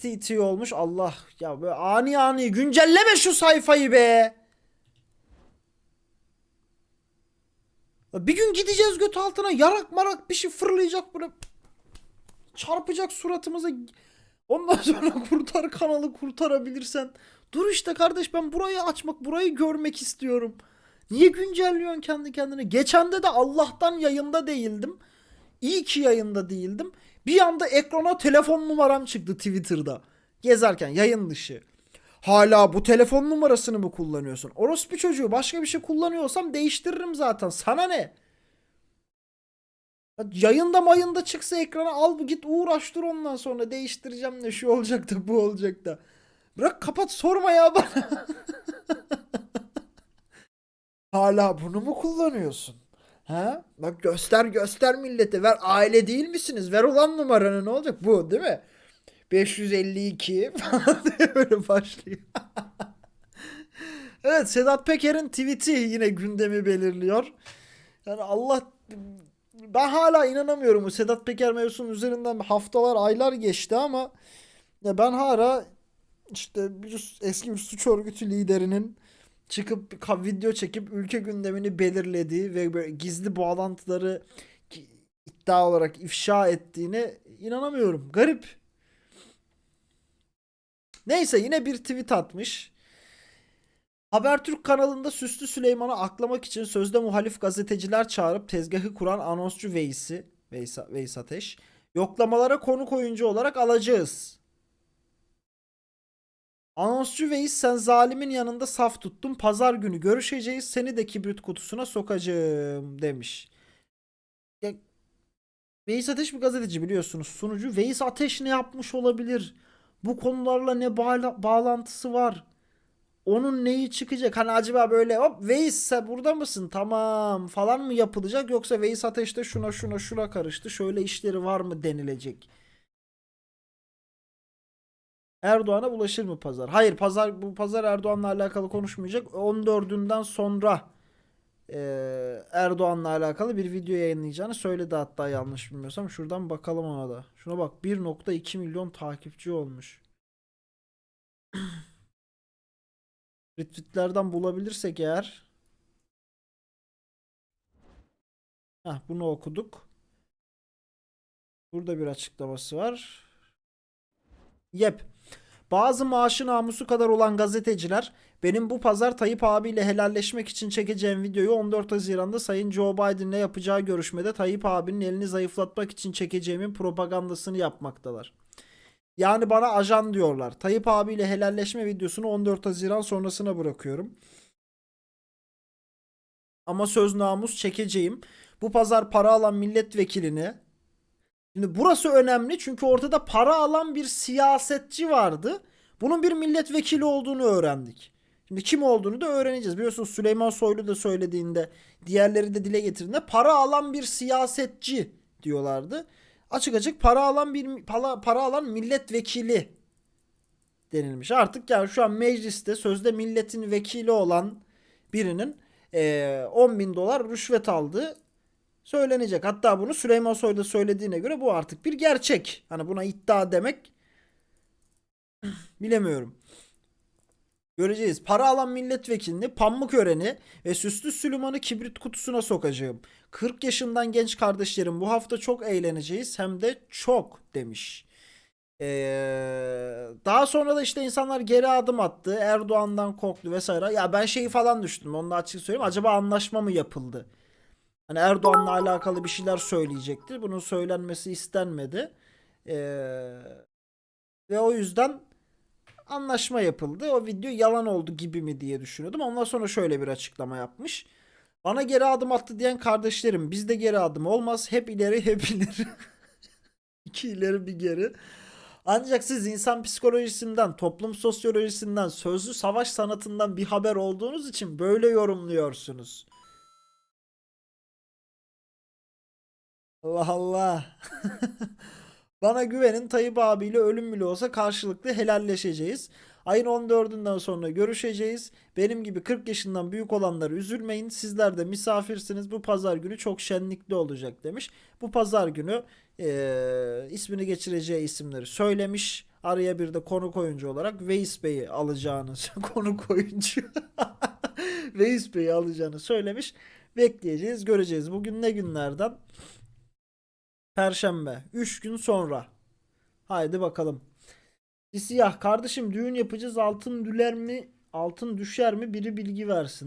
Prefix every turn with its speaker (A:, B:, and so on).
A: TT olmuş. Allah ya böyle ani ani güncelleme şu sayfayı be. Bir gün gideceğiz göt altına yarak marak bir şey fırlayacak böyle. Çarpacak suratımıza. Ondan sonra kurtar kanalı kurtarabilirsen. Dur işte kardeş ben burayı açmak, burayı görmek istiyorum. Niye güncelliyorsun kendi kendine? Geçende de Allah'tan yayında değildim. İyi ki yayında değildim. Bir anda ekrana telefon numaram çıktı Twitter'da. Gezerken yayın dışı. Hala bu telefon numarasını mı kullanıyorsun? Orospu çocuğu başka bir şey kullanıyorsam değiştiririm zaten. Sana ne? Ya Yayında mayında çıksa ekrana al git uğraş dur ondan sonra değiştireceğim de şu olacak da bu olacak da. Bırak kapat sorma ya bana. Hala bunu mu kullanıyorsun? Ha? Bak göster göster millete ver aile değil misiniz? Ver ulan numaranı ne olacak? Bu değil mi? 552 falan diye böyle başlıyor. evet Sedat Peker'in tweet'i yine gündemi belirliyor. Yani Allah ben hala inanamıyorum bu Sedat Peker mevzusunun üzerinden haftalar aylar geçti ama ya ben hala işte bir eski bir suç örgütü liderinin çıkıp video çekip ülke gündemini belirlediği ve böyle gizli bağlantıları iddia olarak ifşa ettiğine inanamıyorum. Garip. Neyse yine bir tweet atmış. Habertürk kanalında Süslü Süleyman'ı aklamak için sözde muhalif gazeteciler çağırıp tezgahı kuran anonsçu Veys'i, Veys, Veys Ateş, yoklamalara konuk oyuncu olarak alacağız. Anonsçu Veys sen zalimin yanında saf tuttun. Pazar günü görüşeceğiz. Seni de kibrit kutusuna sokacağım demiş. Ya, Veys Ateş bir gazeteci biliyorsunuz. Sunucu Veys Ateş ne yapmış olabilir? Bu konularla ne bağla- bağlantısı var? Onun neyi çıkacak? Hani acaba böyle hop Veys sen burada mısın? Tamam falan mı yapılacak? Yoksa Veys Ateş'te şuna şuna şuna karıştı. Şöyle işleri var mı denilecek? Erdoğan'a ulaşır mı pazar? Hayır pazar bu pazar Erdoğan'la alakalı konuşmayacak. 14'ünden sonra eee, Erdoğan'la alakalı bir video yayınlayacağını söyledi hatta yanlış bilmiyorsam. Şuradan bakalım ona da. Şuna bak 1.2 milyon takipçi olmuş. Retweetlerden bulabilirsek eğer. Heh, bunu okuduk. Burada bir açıklaması var. Yep. Bazı maaşı namusu kadar olan gazeteciler benim bu pazar Tayyip abiyle helalleşmek için çekeceğim videoyu 14 Haziran'da Sayın Joe Biden'le yapacağı görüşmede Tayyip abinin elini zayıflatmak için çekeceğimin propagandasını yapmaktalar. Yani bana ajan diyorlar. Tayyip abiyle helalleşme videosunu 14 Haziran sonrasına bırakıyorum. Ama söz namus çekeceğim. Bu pazar para alan milletvekilini Şimdi burası önemli çünkü ortada para alan bir siyasetçi vardı. Bunun bir milletvekili olduğunu öğrendik. Şimdi kim olduğunu da öğreneceğiz. Biliyorsunuz Süleyman Soylu da söylediğinde diğerleri de dile getirdiğinde para alan bir siyasetçi diyorlardı. Açık açık para alan bir para, para alan milletvekili denilmiş. Artık yani şu an mecliste sözde milletin vekili olan birinin eee 10 bin dolar rüşvet aldığı söylenecek. Hatta bunu Süleyman Soylu söylediğine göre bu artık bir gerçek. Hani buna iddia demek bilemiyorum. Göreceğiz. Para alan milletvekilini, Pamukören'i ve Süslü Süleyman'ı kibrit kutusuna sokacağım. 40 yaşından genç kardeşlerim bu hafta çok eğleneceğiz hem de çok demiş. Ee, daha sonra da işte insanlar geri adım attı. Erdoğan'dan korktu vesaire. Ya ben şeyi falan düştüm. Onu da açık söyleyeyim. Acaba anlaşma mı yapıldı? Hani Erdoğan'la alakalı bir şeyler söyleyecekti. Bunun söylenmesi istenmedi. Ee, ve o yüzden anlaşma yapıldı. O video yalan oldu gibi mi diye düşünüyordum. Ondan sonra şöyle bir açıklama yapmış. Bana geri adım attı diyen kardeşlerim bizde geri adım olmaz. Hep ileri hep ileri. İki ileri bir geri. Ancak siz insan psikolojisinden, toplum sosyolojisinden, sözlü savaş sanatından bir haber olduğunuz için böyle yorumluyorsunuz. Allah Allah. Bana güvenin Tayyip abiyle ölüm bile olsa karşılıklı helalleşeceğiz. Ayın 14'ünden sonra görüşeceğiz. Benim gibi 40 yaşından büyük olanları üzülmeyin. Sizler de misafirsiniz. Bu pazar günü çok şenlikli olacak demiş. Bu pazar günü Ee, ismini geçireceği isimleri söylemiş. Araya bir de konuk oyuncu olarak Veys Bey'i alacağını konuk oyuncu Veys Bey'i alacağını söylemiş. Bekleyeceğiz, göreceğiz. Bugün ne günlerden? Perşembe. 3 gün sonra. Haydi bakalım. Siyah kardeşim düğün yapacağız. Altın düler mi? Altın düşer mi? Biri bilgi versin.